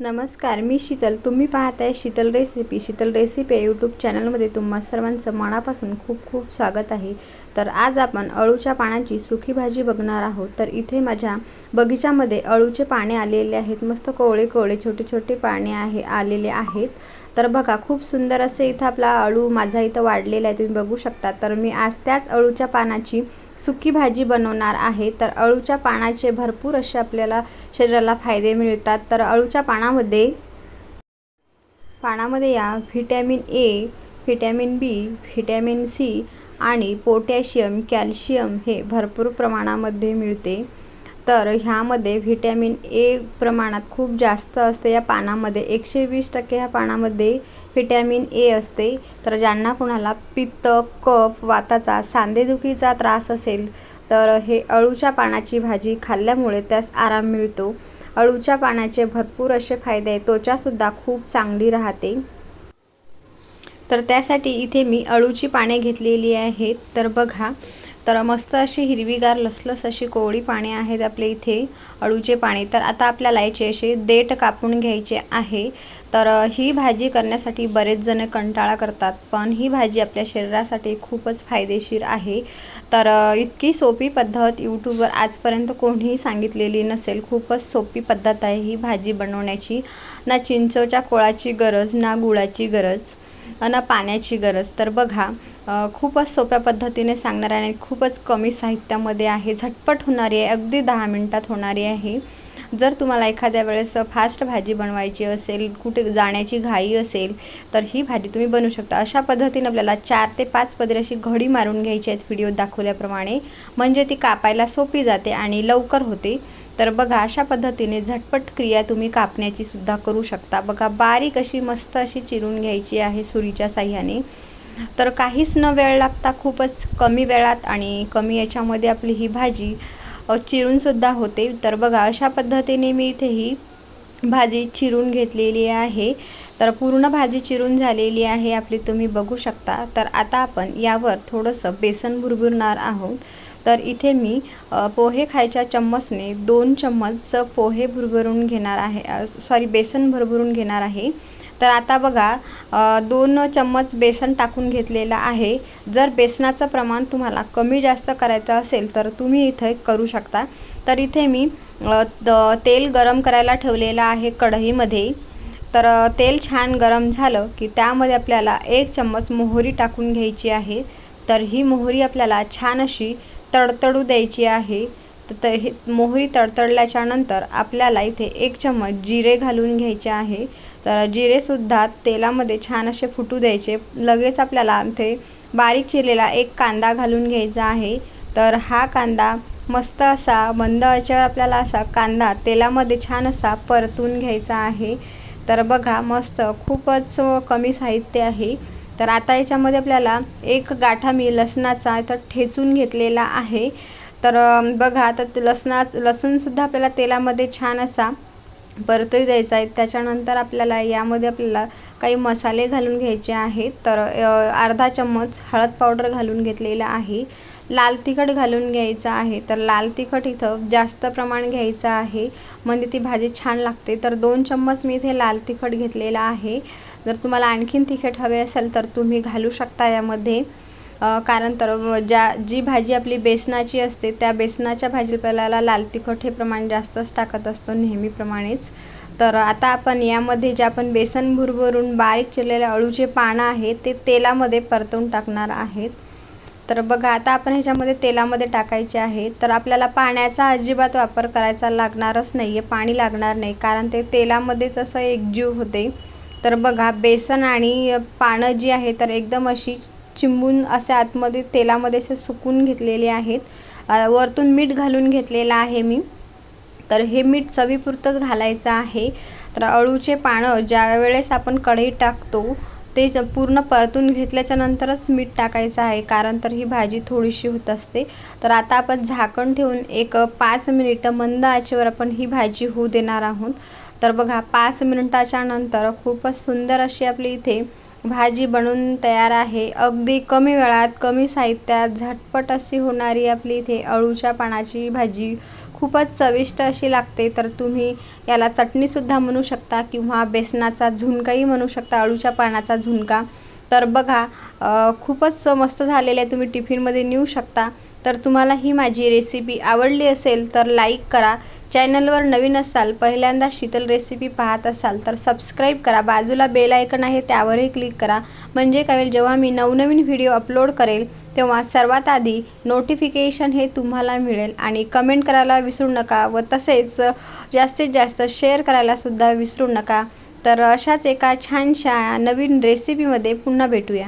नमस्कार मी शीतल. तुम्ही पाहत आहे शीतल रेसिपी. शीतल रेसिपी या यूट्यूब चॅनलमध्ये तुम्हा सर्वांचं मनापासून खूप खूप स्वागत आहे. तर आज आपण अळूच्या पानाची सुखी भाजी बघणार आहोत. तर इथे माझ्या बगीच्यामध्ये अळूचे पाने आलेले आहेत. मस्त कोवळे कोवळे छोटे छोटे पाने आहे आलेले आहेत. तर बघा खूप सुंदर असे इथं आपला अळू माझा इथं वाढलेला आहे. तुम्ही बघू शकता. तर मी आज त्याच अळूच्या पानाची सुकी भाजी बनवणार आहे. तर अळूच्या पानाचे भरपूर असे आपल्याला शरीराला फायदे मिळतात. तर अळूच्या पानामध्ये पानामध्ये या vitamin A vitamin B vitamin C आणि पोटॅशियम कॅल्शियम हे भरपूर प्रमाणामध्ये मिळते. तर ह्यामध्ये व्हिटॅमिन ए प्रमाणात खूप जास्त असते. या पानामध्ये एकशे वीस टक्के ह्या पानामध्ये व्हिटॅमिन ए असते. तर ज्यांना कोणाला पित्त कफ वाताचा सांधेदुखीचा त्रास असेल तर हे अळूच्या पानाची भाजी खाल्ल्यामुळे त्यास आराम मिळतो. अळूच्या पानाचे भरपूर असे फायदे आहेत. त्वचासुद्धा खूप चांगली राहते. तर त्यासाठी इथे मी अळूची पाने घेतलेली आहेत. तर बघा तर मस्त अशी हिरवीगार लसलस अशी कोवळी पाने आहेत आपल्या इथे अळूचे पाने. तर आता आपल्याला याचे असे देठ कापून घ्यायचे आहे. तर ही भाजी करण्यासाठी बरेच जण कंटाळा करतात पण ही भाजी आपल्या शरीरासाठी खूपच फायदेशीर आहे. तर इतकी सोपी पद्धत यूट्यूबवर आजपर्यंत कोणीही सांगितलेली नसेल. खूपच सोपी पद्धत आहे ही भाजी बनवण्याची. ना चिंचोच्या कोळाची गरज ना गुळाची गरज. ना पाण्याची गरज. तर बघा खूपच सोप्या पद्धतीने सांगणार आहे आणि खूपच कमी साहित्यामध्ये आहे. झटपट होणारी आहे अगदी दहा मिनटात होणारी आहे. जर तुम्हाला एखाद्या वेळेस फास्ट भाजी बनवायची असेल कुठे जाण्याची घाई असेल तर ही भाजी तुम्ही बनवू शकता. अशा पद्धतीने आपल्याला चार ते पाच पदरी अशी घडी मारून घ्यायची आहेत व्हिडिओ दाखवल्याप्रमाणे. म्हणजे ती कापायला सोपी जाते आणि लवकर होते. तर बघा अशा पद्धतीने झटपट क्रिया तुम्ही कापण्याची सुद्धा करू शकता. बघा बारीक अशी मस्त अशी चिरून घ्यायची आहे सुरीच्या साह्याने. तर काहीच न वेळ लागता खूपच कमी वेळात आणि कमी याच्यामध्ये आपली ही भाजी चिरूनसुद्धा होते. तर बघा अशा पद्धतीने मी इथे ही भाजी चिरून घेतलेली आहे. तर पूर्ण भाजी चिरून झालेली आहे आपली तुम्ही बघू शकता. तर आता आपण यावर थोडंसं बेसन भुरभुरणार आहोत. तर इथे मी पोहे खायच्या चम्मचने दोन चम्मच पोहे भरभरून घेणार आहे सॉरी बेसन भरभरून घेणार आहे. तर आता बघा दोन चम्मच बेसन टाकून घेतलेलं आहे. जर बेसनाचं प्रमाण तुम्हाला कमी जास्त करायचं असेल तर तुम्ही इथे करू शकता. तर इथे मी तेल गरम करायला ठेवलेलं आहे कढईमध्ये. तर तेल छान गरम झालं की त्यामध्ये आपल्याला एक चम्मच मोहरी टाकून घ्यायची आहे. तर ही मोहरी आपल्याला छान अशी तडतडू द्यायची आहे तर हे मोहरी तडतडल्याच्या नंतर आपल्याला इथे एक चम्मच जिरे घालून घ्यायचे आहे. तर जिरेसुद्धा तेलामध्ये छान असे फुटू द्यायचे. लगेच आपल्याला इथे बारीक चिरलेला एक कांदा घालून घ्यायचा आहे. तर हा कांदा मस्त असा मंद याच्यावर आपल्याला असा कांदा तेलामध्ये छान असा परतून घ्यायचा आहे. तर बघा मस्त खूपच कमी साहित्य आहे. तर आता याच्यामध्ये आपल्याला एक गाठा मी लसणाचा इथं ठेचून घेतलेला आहे. तर बघा आता लसणाच लसूणसुद्धा आपल्याला तेलामध्ये छान असा परतोय द्यायचा आहे. त्याच्यानंतर आपल्याला यामध्ये आपल्याला काही मसाले घालून घ्यायचे आहेत. तर अर्धा चम्मच हळद पावडर घालून घेतलेला आहे. लाल तिखट घालून घ्यायचं आहे. तर लाल तिखट इथं जास्त प्रमाण घ्यायचं आहे. म्हणजे ती भाजी छान लागते. तर दोन चम्मच मी इथे लाल तिखट घेतलेला आहे. जर तुम्हाला आणखीन तिखट हवे असेल तर तुम्ही घालू शकता यामध्ये. कारण तर ज्या जी भाजी आपली बेसनाची असते त्या बेसनाच्या भाजीपाल्याला लाल तिखट हे प्रमाण जास्तच टाकत असतो नेहमीप्रमाणेच. तर आता आपण यामध्ये जे आपण बेसन भुरभरून बारीक चिरलेले अळूचे पानं आहेत ते तेलामध्ये परतवून टाकणार आहेत. तर बघा आता आपण ह्याच्यामध्ये तेलामध्ये टाकायचे आहे. तर आपल्याला पाण्याचा अजिबात वापर करायचा लागणारच नाही आहे पाणी लागणार नाही कारण ते तेलामध्येच असं एकजीव होते. तर बघा बेसन आणि पानं जी आहे तर एकदम अशी चिंबून असे आतमध्ये तेलामध्ये असे सुकून घेतलेले आहेत. वरतून मीठ घालून घेतलेलं आहे मी. तर हे मीठ चवीपुरतंच घालायचं आहे. तर अळूचे पानं ज्या वेळेस आपण कढईत टाकतो ते पूर्ण परतून घेतल्याच्या नंतरच मीठ टाकायचं आहे. कारण तर ही भाजी थोडीशी होत असते. तर आता आपण झाकण ठेवून एक पाच मिनिटं मंद आचेवर आपण ही भाजी होऊ देणार आहोत. तर बघा पाच मिनिटाच्या नंतर खूपच सुंदर अशी आपली इथे भाजी बनवून तयार आहे. अगदी कमी वेळात कमी साहित्यात झटपट अशी होणारी आपली इथे अळूच्या पानाची भाजी खूपच चविष्ट अशी लागते. तर तुम्ही याला चटणीसुद्धा म्हणू शकता किंवा बेसनाचा झुणकाही म्हणू शकता अळूच्या पानाचा झुणका. तर बघा खूपच मस्त झालेले आहे. तुम्ही टिफिनमध्ये नेऊ शकता. तर तुम्हाला ही माझी रेसिपी आवडली असेल तर लाईक करा. चॅनलवर नवीन असाल पहिल्यांदा शीतल रेसिपी पाहत असाल तर सबस्क्राईब करा. बाजूला बेल आयकन आहे त्यावरही क्लिक करा. म्हणजे काय होईल जेव्हा मी नवनवीन व्हिडिओ अपलोड करेल तेव्हा सर्वात आधी नोटिफिकेशन हे तुम्हाला मिळेल. आणि कमेंट करायला विसरू नका व तसेच जास्तीत जास्त शेअर करायलासुद्धा विसरू नका. तर अशाच एका छानशा नवीन रेसिपीमध्ये पुन्हा भेटूया.